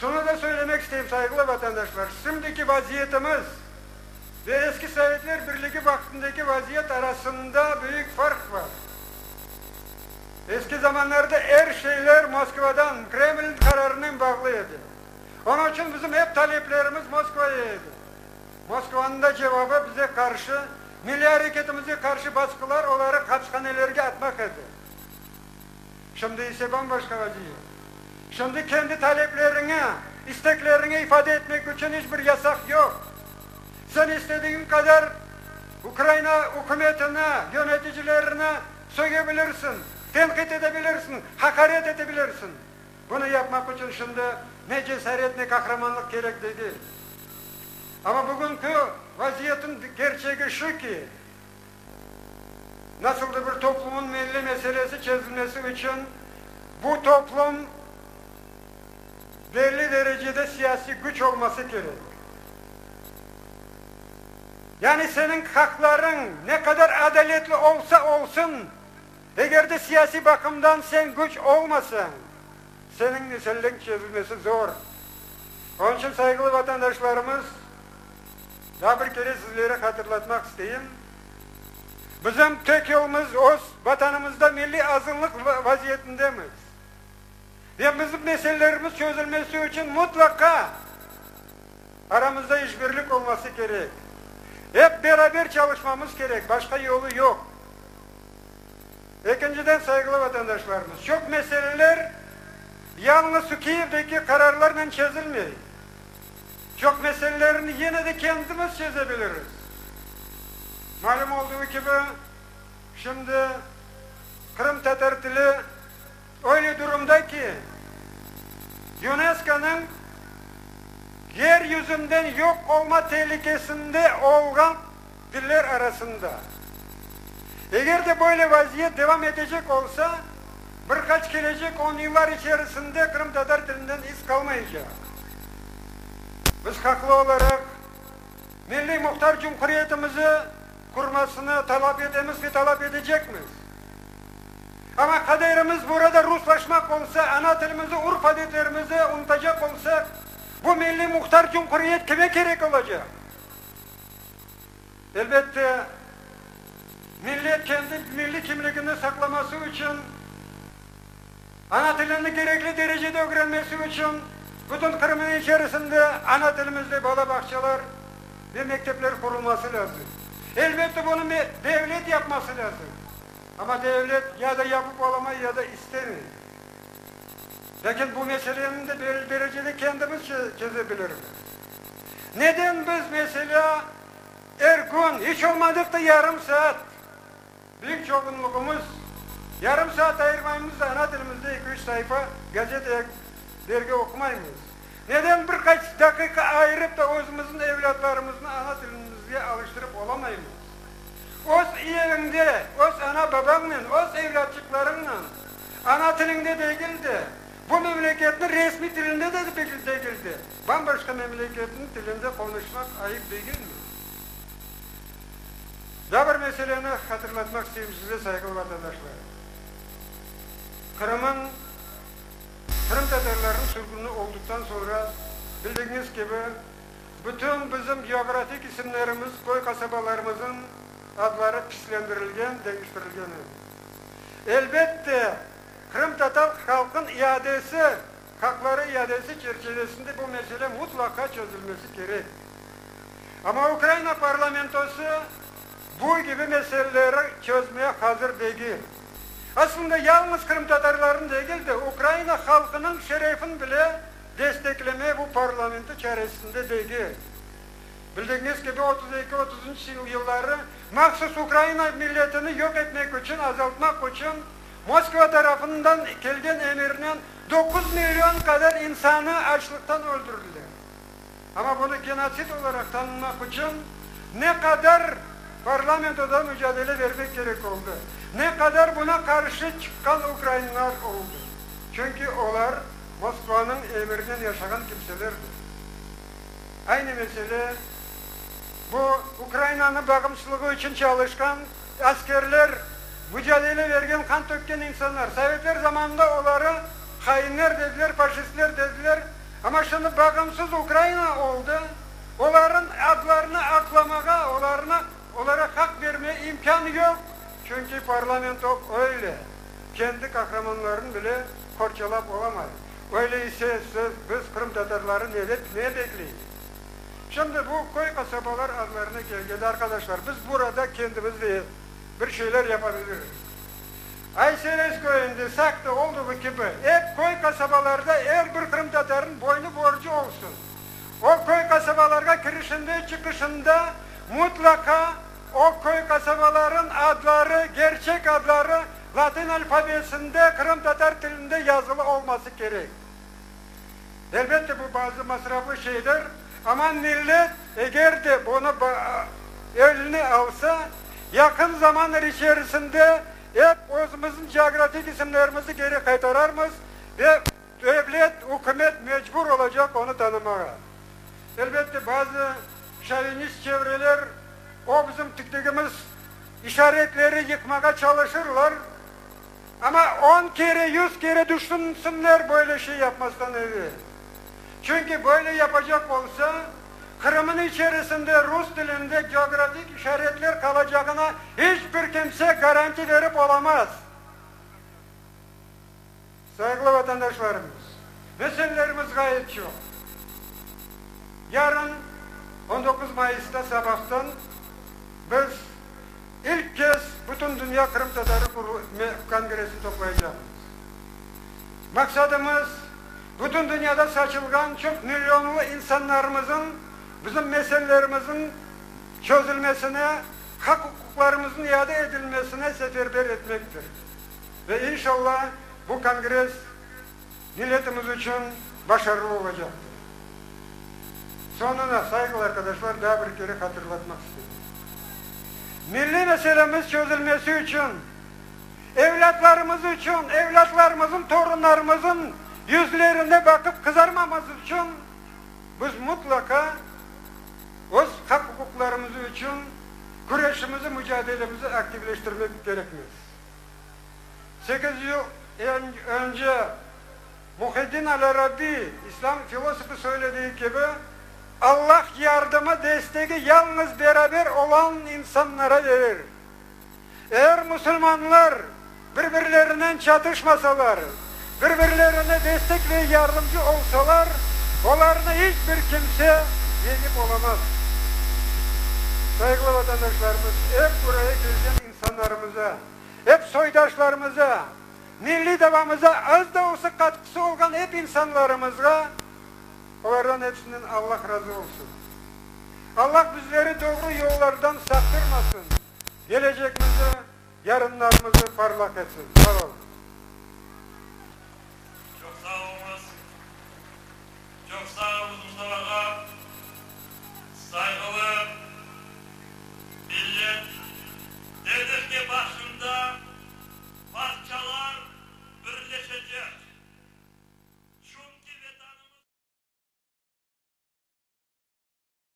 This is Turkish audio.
Şunu da söylemek isteyeyim saygılı vatandaşlar. Şimdiki vaziyetimiz ve eski Sovyetler Birliği vaktindeki vaziyet arasında büyük fark var. Eski zamanlarda her şeyler Moskova'dan, Kremlin kararının bağlıydı. Onun için bizim hep taleplerimiz Moskova'yaydı. Moskova'nın da cevabı bize karşı, milli hareketimize karşı baskılar olarak hapishanelerge atmak idi. Şimdi ise bambaşka vaziyet. Şimdi kendi taleplerini, isteklerini ifade etmek için hiçbir yasak yok. Sen istediğin kadar Ukrayna hükümetine, yöneticilerine sögebilirsin, tenkit edebilirsin, hakaret edebilirsin. Bunu yapmak için şimdi ne cesaret ne kahramanlık gerek değil. Ama bugünkü vaziyetin gerçeği şu ki, nasıl da bir toplumun milli meselesi çözülmesi için bu toplum belli derecede siyasi güç olması gerek. Yani senin hakların ne kadar adaletli olsa olsun, eğer de siyasi bakımdan sen güç olmasan, senin meselenin çözülmesi zor. Onun için saygılı vatandaşlarımız, daha bir kere sizlere hatırlatmak isteyeyim. Bizim tek yolumuz o vatanımızda milli azınlık vaziyetindemiz. Ve bizim meselelerimiz çözülmesi için mutlaka aramızda işbirlik olması gerek. Hep beraber çalışmamız gerek. Başka yolu yok. İkinciden saygılı vatandaşlarımız. Çok meseleler yalnız Kiev'deki kararlarla çözülmüyor. Çok meselelerini yine de kendimiz çözebiliriz. Malum olduğu gibi şimdi Kırım Tatar dili öyle durumda ki UNESCO'nun yeryüzünden yok olma tehlikesinde olan diller arasında. Eğer de böyle vaziyet devam edecek olsa birkaç gelecek on yıllar içerisinde Kırım Tatar dilinden iz kalmayacak. Biz haklı olarak Milli Muhtar Cumhuriyetimizi kurmasını talep edemiz ve talep edecek miyiz? Ama kaderimiz burada Ruslaşmak olsa, ana dilimizi, urf adetlerimizi unutacak olsak, bu milli muhtar cumhuriyet kime gerek olacak? Elbette millet kendi milli kimliğini saklaması için, ana dilini gerekli derecede öğrenmesi için, bütün Kırım'ın içerisinde ana dilimizde bahçeler ve mektepler kurulması lazım. Elbette bunu devlet yapması lazım. Ama devlet ya da yapıp olamaz ya da istemiyor. Lakin bu meselenin de belli derecede kendimiz çözebiliriz. Neden biz mesela her gün hiç olmadık da yarım saat büyük çoğunluğumuz yarım saat ayırmayımız da ana dilimizde iki üç sayfa gazete dergi okumayız. Neden birkaç dakika ayırıp da özümüzün evlatlarımızın ana dilimizde alıştırıp olamayız? Öz evinde, öz ana babanla, öz evlatçıklarınla ana dilinde değildi. Bu memleketin resmi dilinde de değildi. Bambaşka memleketin dilinde konuşmak ayıp değil mi? Daha bir meseleni hatırlatmak istiyorum size saygılı vatandaşlar. Kırım'ın Kırım Tatarlarının sürgünü olduktan sonra bildiğiniz gibi bütün bizim geografik isimlerimiz, köy kasabalarımızın adları pislendirilgen, değiştirilgen. Elbette Kırım Tatar halkın iadesi, hakları iadesi çerçevesinde bu mesele mutlaka çözülmesi gerek. Ama Ukrayna parlamentosu bu gibi meseleleri çözmeye hazır değil. Aslında yalnız Kırım Tatarların değil de Ukrayna halkının şerefini bile desteklemeye bu parlamento içerisinde değil. Bildiğiniz gibi 32-30. yılları mahsus Ukrayna milletini yok etmek için, azaltmak için Moskva tarafından gelgen emirinin 9 milyon kadar insanı açlıktan öldürdüler. Ama bunu genosit olarak tanınmak için ne kadar parlamentoda mücadele vermek gerek oldu. Ne kadar buna karşı çıkan Ukraynalar oldu. Çünkü onlar Moskova'nın emrinden yaşayan kimselerdi. Aynı mesele bu Ukrayna'nın bağımsızlığı için çalışkan askerler, mücadele vergen, kan tökken insanlar. Sovyetler zamanında onları hainler dediler, faşistler dediler. Ama şimdi bağımsız Ukrayna oldu. Onların adlarını aklamaya, onlarına, onlara hak vermeye imkan yok. Çünkü parlamento öyle. Kendi kahramanlarını bile korçalap olamaz. Öyleyse siz, biz Kırım Tatarları ne, ne bekleyin? Şimdi bu koy kasabalar adlarına geldi arkadaşlar. Biz burada kendimiz de bir şeyler yapabiliriz. Ayseres köyünde sakta olduğu gibi hep koy kasabalarda her bir Kırım Tatar'ın boynu borcu olsun. O köy kasabalarga girişinde çıkışında mutlaka o köy kasabaların adları, gerçek adları Latin alfabesinde Kırım Tatar dilinde yazılı olması gerek. Elbette bu bazı masraflı şeyler ama millet eğer de bunu eline alsa yakın zamanlar içerisinde hep özümüzün coğrafik isimlerimizi geri kaytararmız ve devlet, hükümet mecbur olacak onu tanımaya. Elbette bazı şavinist çevreler o bizim tıktıkımız işaretleri yıkmaya çalışırlar. Ama on kere, yüz kere düşünsünler böyle şey yapmasından evvel. Çünkü böyle yapacak olsa Kırım'ın içerisinde Rus dilinde geografik işaretler kalacağına hiçbir kimse garanti verip olamaz. Saygılı vatandaşlarımız, meselelerimiz gayet çok. Yarın 19 Mayıs'ta sabahtan biz ilk kez bütün Dünya Kırım Tatarı Kongresi toplayacağız. Maksadımız bütün dünyada saçılgan çok milyonlu insanlarımızın bizim meselelerimizin çözülmesine, hak hukuklarımızın iade edilmesine seferber etmektir. Ve inşallah bu kongres milletimiz için başarılı olacaktır. Sonuna saygılı arkadaşlar daha bir kere hatırlatmak istiyorum. Milli meselemiz çözülmesi için, evlatlarımız için, evlatlarımızın, torunlarımızın yüzlerine bakıp kızarmamız için biz mutlaka öz hak hukuklarımız için güreşimizi, mücadelemizi aktifleştirmek gerekmez. Sekiz yıl önce Muhiddin Al-Arabi, İslam filosofu söylediği gibi Allah yardımı, desteği yalnız beraber olan insanlara verir. Eğer Müslümanlar birbirlerinden çatışmasalar, birbirlerine destek ve yardımcı olsalar, onlarına hiçbir kimse yenip olamaz. Saygılı vatandaşlarımız, hep buraya gezen insanlarımıza, hep soydaşlarımıza, milli devamıza az da olsa katkısı olan hep insanlarımıza onlardan hepsinden Allah razı olsun. Allah bizleri doğru yollardan saptırmasın. Gelecekimizi, yarınlarımızı parlak etsin. Sağ olun sağ olunuz. Çok sağ olun Mustafa Ağabey.